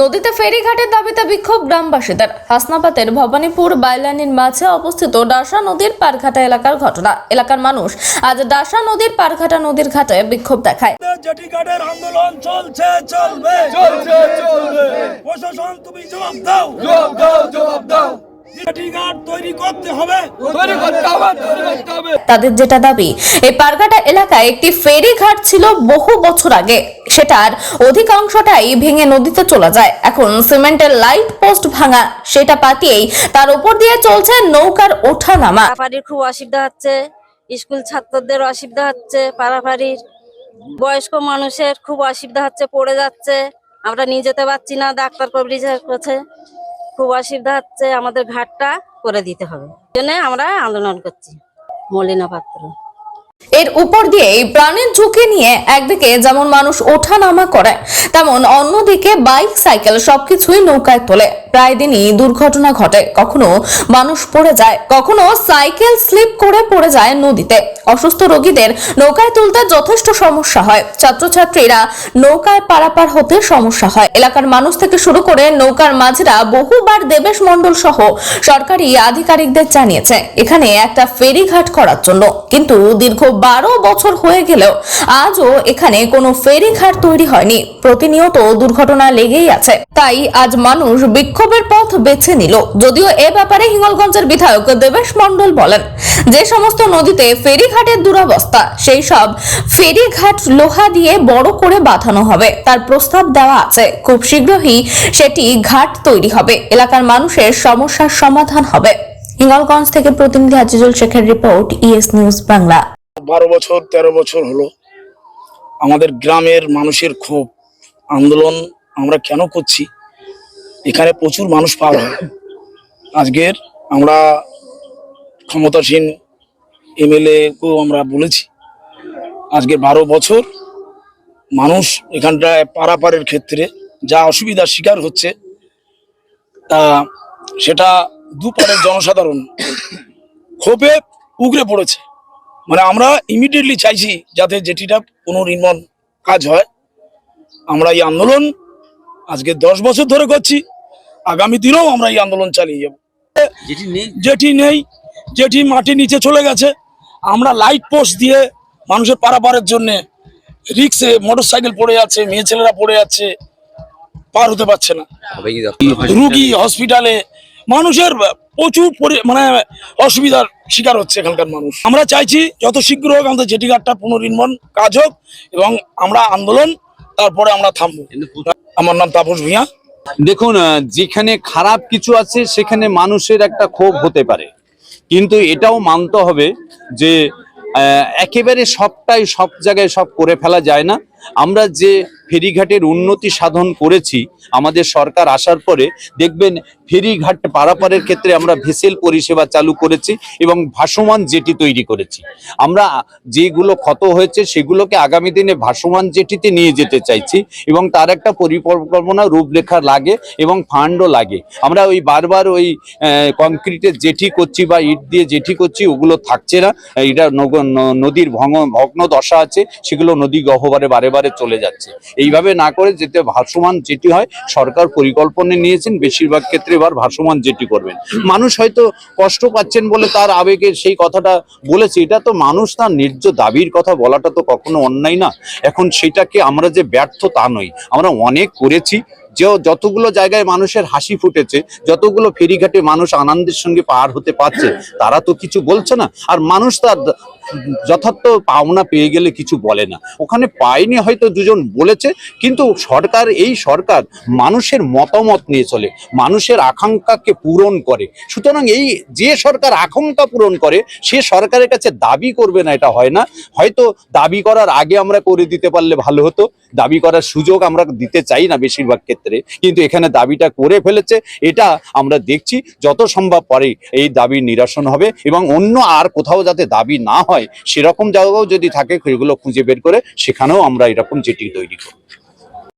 নদীতে ফেরিঘাটের দাবিতে বিক্ষোভ গ্রামবাসীদের। হাসনাবাদের ভবানীপুর বাইলানির মাঝে অবস্থিত ডাসা নদীর পারঘাটা এলাকার ঘটনা। এলাকার মানুষ আজ ডাসা নদীর পারঘাটা নদীর ঘাটে বিক্ষোভ দেখায়। আন্দোলন চলছে চলবে। চলছে চলবে। প্রশাসন তুমি জবাব দাও। জবাব দাও তাদের যেটা দাবি এই পারঘাটা এলাকায় একটি ফেরি ঘাট ছিল বহু বছর আগে। সেটার অধিকাংশটাই ভেঙে নদীতে চলে যায়। এখন সিমেন্টের লাইট পোস্ট ভাঙা সেটা পাতিয়েই তার উপর দিয়ে চলছে নৌকার ওঠা নামা পাড়াপাড়ির খুব অসুবিধা হচ্ছে স্কুল ছাত্রদের অসুবিধা হচ্ছে পাড়াপাড়ির বয়স্ক মানুষের খুব অসুবিধা হচ্ছে পড়ে যাচ্ছে। আমরা নিয়ে যেতে পারছি না ডাক্তার কবরিজ করছে খুব অসুবিধা হচ্ছে আমাদের ঘাটটা করে দিতে হবে। জন্য আমরা আন্দোলন করছি। মলিনা পাত্র। এর উপর দিয়ে প্রাণের ঝুঁকি নিয়ে একদিকে যেমন মানুষ ওঠা নামা করে, তেমন অন্যদিকে বাইক, সাইকেল সবকিছুই নৌকায় তোলে। প্রায় দিনই দুর্ঘটনা ঘটে। কখনো মানুষ পড়ে যায়, কখনো সাইকেল স্লিপ করে পড়ে যায় নদীতে। অসুস্থ রোগীদের নৌকায় তুলতে যথেষ্ট সমস্যা হয়। ছাত্রছাত্রীরা নৌকায় পারাপার হতে সমস্যা হয়। এলাকার মানুষ থেকে শুরু করে নৌকার মাঝিরা বহুবার দেবেশ মণ্ডল সহ সরকারি আধিকারিকদের জানিয়েছে, এখানে একটা ফেরিঘাট করার জন্য। কিন্তু দীর্ঘ বারো বছর হয়ে গেলেও আজও এখানে কোনো ফেরিঘাট তৈরি হয়নি। প্রতিনিয়ত দুর্ঘটনা লেগেই আছে। তাই আজ মানুষ বিক্ষোভের পথ বেছে নিল। যদিও এ ব্যাপারে হিঙ্গলগঞ্জের বিধায়ক দেবেশ মণ্ডল বলেন, যে সমস্ত নদীতে ফেরিঘাটের দুরবস্থা, সেই সব ফেরিঘাট লোহা দিয়ে বড় করে বাঁধানো হবে। তার প্রস্তাব দেওয়া আছে। খুব শীঘ্রই সেটি ঘাট তৈরি হবে। এলাকার মানুষের সমস্যার সমাধান হবে। হিঙ্গলগঞ্জ থেকে প্রতিনিধি আজিজুল শেখের রিপোর্ট ইএস নিউজ বাংলা। বারো বছর, তেরো বছর হলো। আমাদের গ্রামের মানুষের ক্ষোভ, আন্দোলন আমরা কেন করছি? এখানে প্রচুর মানুষ পার হয়। আজকের আমরা ক্ষমতাসীন এমএলএ কেও আমরা বলেছি, আজকে বারো বছর মানুষ এখানটায় পারাপারের ক্ষেত্রে যা অসুবিধার শিকার হচ্ছে, তা সেটা দুপারের জনসাধারণ ক্ষোভে উগরে পড়েছে। মানে আমরা ইমিডিয়েটলি চাইছি যাতে যেটিটা পুনর্নির্মাণ কাজ হয় আমরা এই আন্দোলন আজকে দশ বছর ধরে করছি আগামী দিনেও আমরা এই আন্দোলন চালিয়ে যাব। যেটি নেই। যেটি নেই যেটি মাটি নিচে চলে গেছে আমরা লাইট পোস্ট দিয়ে মানুষের পারাপারের জন্য রিক্সে মোটর সাইকেল পড়ে যাচ্ছে মেয়ে ছেলেরা পড়ে যাচ্ছে পার হতে পারছে না। রুগী হসপিটালে মানুষের প্রচুর পরি- মানে অসুবিধার শিকার হচ্ছে এখানকার মানুষ। আমরা চাইছি যত শীঘ্র হোক আমাদের জেটি ঘাটটা পুনর্নির্মাণ কাজ হোক এবং আমরা আন্দোলন, তারপরে আমরা থামবো। আমার নাম তাপস ভূঁইয়া। দেখুন যেখানে খারাপ কিছু আছে, সেখানে মানুষের একটা ক্ষোভ হতে পারে। কিন্তু এটাও মানতে হবে যে একেবারে সবটাই সব জায়গায় সব করে ফেলা যায় না। আমরা যে ফেরিঘাটের উন্নতি সাধন করেছি, আমাদের সরকার আসার পরে দেখবেন ফেরিঘাট পারাপারের ক্ষেত্রে আমরা ভেসেল পরিষেবা চালু করেছি এবং ভাসমান জেটি তৈরি করেছি। আমরা যেগুলো ক্ষত হয়েছে সেগুলোকে আগামী দিনে ভাসমান জেটিতে নিয়ে যেতে চাইছি এবং তার একটা পরিকল্পনা রূপরেখা লাগে এবং ফান্ডও লাগে। আমরা ওই বারবার ওই কংক্রিটের জেটি করছি বা ইট দিয়ে জেটি করছি, ওগুলো থাকছে না। এটা নদীর ভগ্ন দশা আছে, সেগুলো নদী গহ্বরে বারে বারে চলে যাচ্ছে। এইভাবে না করে যেতে ভাসমান যেটি হয়, সরকার পরিকল্পনা নিয়েছেন, বেশিরভাগ ক্ষেত্রে এবার ভাসমান যেটি করবেন। মানুষ হয়তো কষ্ট পাচ্ছেন বলে তার আবেগে সেই কথাটা বলেছে। এটা তো মানুষ তার ন্যায্য দাবির কথা বলাটা তো কখনো অন্যায় না। এখন সেটাকে আমরা যে ব্যর্থ তা নই। আমরা অনেক করেছি যে যতগুলো জায়গায় মানুষের হাসি ফুটেছে, যতগুলো ফেরিঘাটে মানুষ আনন্দের সঙ্গে পার হতে পারছে, তারা তো কিছু বলছে না। আর মানুষ তার যথার্থ পাওনা পেয়ে গেলে কিছু বলে না। ওখানে পায়নি হয়তো দুজন বলেছে, কিন্তু সরকার, এই সরকার মানুষের মতামত নিয়ে চলে, মানুষের আকাঙ্ক্ষাকে পূরণ করে। সুতরাং এই যে সরকার আকাঙ্ক্ষা পূরণ করে, সে সরকারের কাছে দাবি করবে না, এটা হয় না। হয়তো দাবি করার আগে আমরা করে দিতে পারলে ভালো হতো, দাবি করার সুযোগ আমরা দিতে চাই না বেশিরভাগ ক্ষেত্রে। কিন্তু এখানে দাবিটা করে ফেলেছে, এটা আমরা দেখছি যত সম্ভব পরে এই দাবি নিরসন হবে এবং অন্য আর কোথাও যাতে দাবি না হয়, সেরকম জায়গাও যদি থাকে, সেগুলো খুঁজে বের করে সেখানেও আমরা এরকম যেটি তৈরি করব।